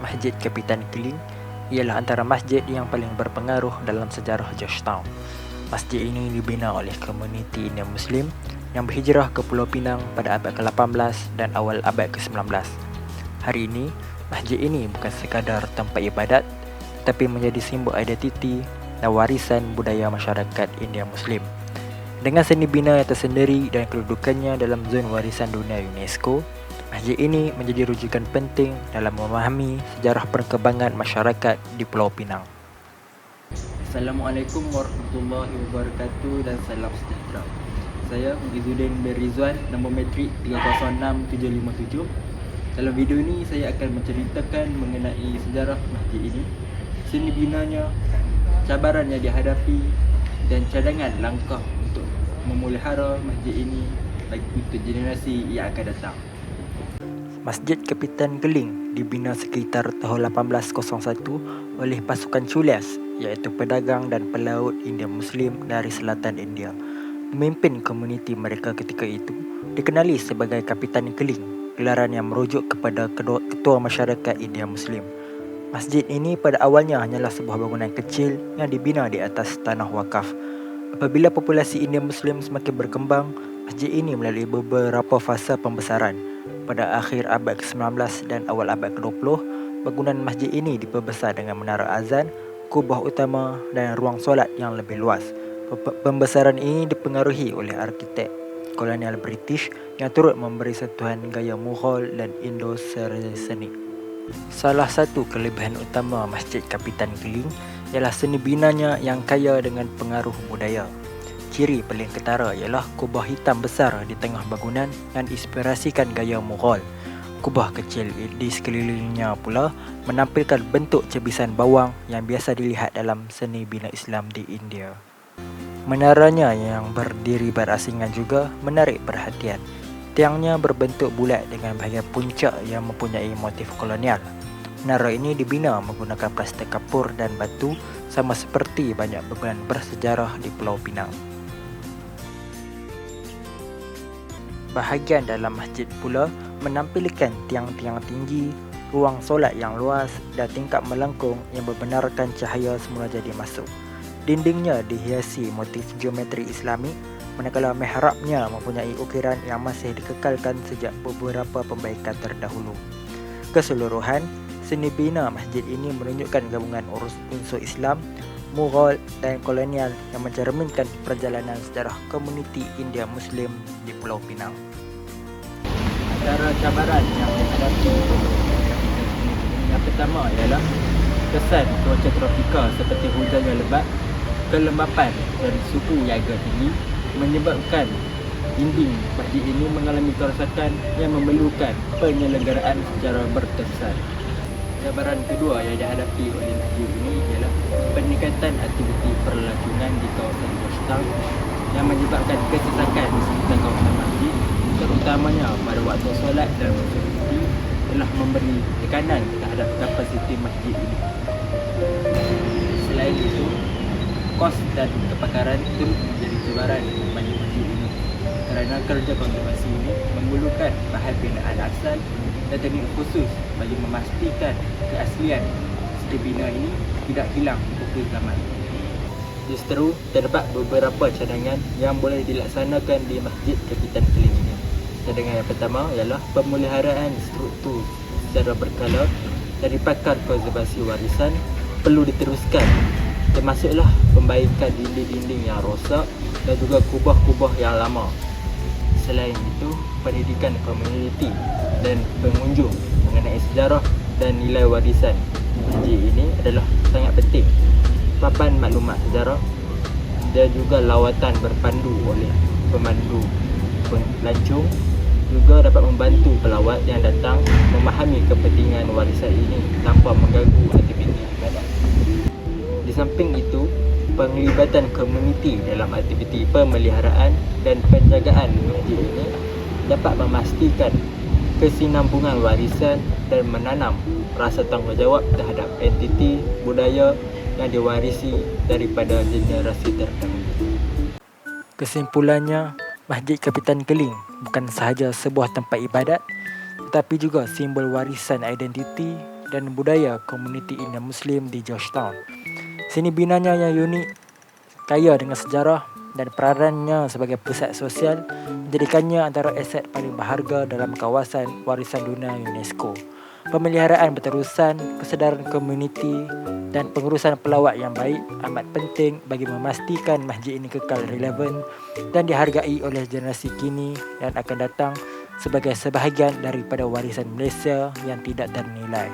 Masjid Kapitan Keling ialah antara masjid yang paling berpengaruh dalam sejarah Georgetown. Masjid ini dibina oleh komuniti India Muslim yang berhijrah ke Pulau Pinang pada abad ke-18 dan awal abad ke-19. Hari ini, masjid ini bukan sekadar tempat ibadat tetapi menjadi simbol identiti dan warisan budaya masyarakat India Muslim. Dengan seni bina yang tersendiri dan kedudukannya dalam zon warisan dunia UNESCO, masjid ini menjadi rujukan penting dalam memahami sejarah perkembangan masyarakat di Pulau Pinang. Assalamualaikum warahmatullahi wabarakatuh dan salam sejahtera. Saya Izzuddin bin Rizwan, nombor metrik 306757. Dalam video ini saya akan menceritakan mengenai sejarah masjid ini, seni binanya, cabaran yang dihadapi dan cadangan langkah untuk memelihara masjid ini bagi untuk generasi yang akan datang. Masjid Kapitan Geling dibina sekitar tahun 1801 oleh pasukan Chulias iaitu pedagang dan pelaut India Muslim dari selatan India. Pemimpin komuniti mereka ketika itu dikenali sebagai Kapitan Geling, gelaran yang merujuk kepada ketua masyarakat India Muslim. Masjid ini pada awalnya hanyalah sebuah bangunan kecil yang dibina di atas tanah wakaf Apabila populasi India Muslim semakin berkembang, masjid ini melalui beberapa fasa pembesaran. Pada akhir abad ke-19 dan awal abad ke-20, bangunan masjid ini diperbesar dengan menara azan, kubah utama dan ruang solat yang lebih luas. Pembesaran ini dipengaruhi oleh arkitek kolonial British yang turut memberi sentuhan gaya Mughal dan Indo-Saracenic. Salah satu kelebihan utama Masjid Kapitan Keling ialah seni binanya yang kaya dengan pengaruh budaya. Ciri paling ketara ialah kubah hitam besar di tengah bangunan yang inspirasikan gaya Mughal. Kubah kecil di sekelilingnya pula menampilkan bentuk cebisan bawang yang biasa dilihat dalam seni bina Islam di India. Menaranya yang berdiri berasingan juga menarik perhatian. Tiangnya berbentuk bulat dengan bahagian puncak yang mempunyai motif kolonial. Menara ini dibina menggunakan plastik kapur dan batu sama seperti banyak bangunan bersejarah di Pulau Pinang. Bahagian dalam masjid pula menampilkan tiang-tiang tinggi, ruang solat yang luas dan tingkap melengkung yang membenarkan cahaya semula jadi masuk. Dindingnya dihiasi motif geometri Islami manakala mihrabnya mempunyai ukiran yang masih dikekalkan sejak beberapa pembaikan terdahulu. Keseluruhan, Seni bina masjid ini menunjukkan gabungan unsur Islam, Mughal dan kolonial yang mencerminkan perjalanan sejarah komuniti India Muslim di Pulau Pinang. Antara cabaran yang dihadapi yang pertama ialah kesan cuaca tropika seperti hujan yang lebat, kelembapan dan suhu yang agak tinggi menyebabkan dinding masjid ini mengalami kerosakan yang memerlukan penyelenggaraan secara berterusan. Cabaran kedua yang dihadapi oleh masjid ini ialah peningkatan aktiviti perlakunan di kawasan Georgetown yang menyebabkan kesesakan di sekitar kawasan masjid terutamanya pada waktu solat dan masjid telah memberi tekanan terhadap kapasiti masjid ini. Selain itu, kos dan kepakaran turut menjadi cabaran bagi masjid ini kerana kerja konservasi ini memerlukan bahan binaan asal dan teknik khusus bagi memastikan keaslian bina ini tidak hilang ke zaman. Justru terdapat beberapa cadangan yang boleh dilaksanakan di Masjid Kapitan Keling ini. Cadangan yang pertama ialah pemeliharaan struktur secara berkala dari pakar konservasi warisan perlu diteruskan termasuklah pembaikan dinding-dinding yang rosak dan juga kubah-kubah yang lama. Selain itu, pendidikan komuniti dan pengunjung mengenai sejarah dan nilai warisan masjid ini adalah sangat penting. Papan maklumat sejarah dan juga lawatan berpandu oleh pemandu pelancong juga dapat membantu pelawat yang datang memahami kepentingan warisan ini tanpa mengganggu aktiviti ibadat. Di samping itu, penglibatan komuniti dalam aktiviti pemeliharaan dan penjagaan masjid ini dapat memastikan kesinambungan warisan dan menanam rasa tanggungjawab terhadap entiti budaya yang diwarisi daripada generasi terdahulu. Kesimpulannya, Masjid Kapitan Keling bukan sahaja sebuah tempat ibadat tetapi juga simbol warisan identiti, dan budaya komuniti India Muslim di Georgetown. Sini binanya yang unik, kaya dengan sejarah dan peranannya sebagai pusat sosial menjadikannya antara aset paling berharga dalam kawasan warisan dunia UNESCO. Pemeliharaan berterusan, kesedaran komuniti dan pengurusan pelawat yang baik amat penting bagi memastikan masjid ini kekal relevan dan dihargai oleh generasi kini dan akan datang sebagai sebahagian daripada warisan Malaysia yang tidak ternilai.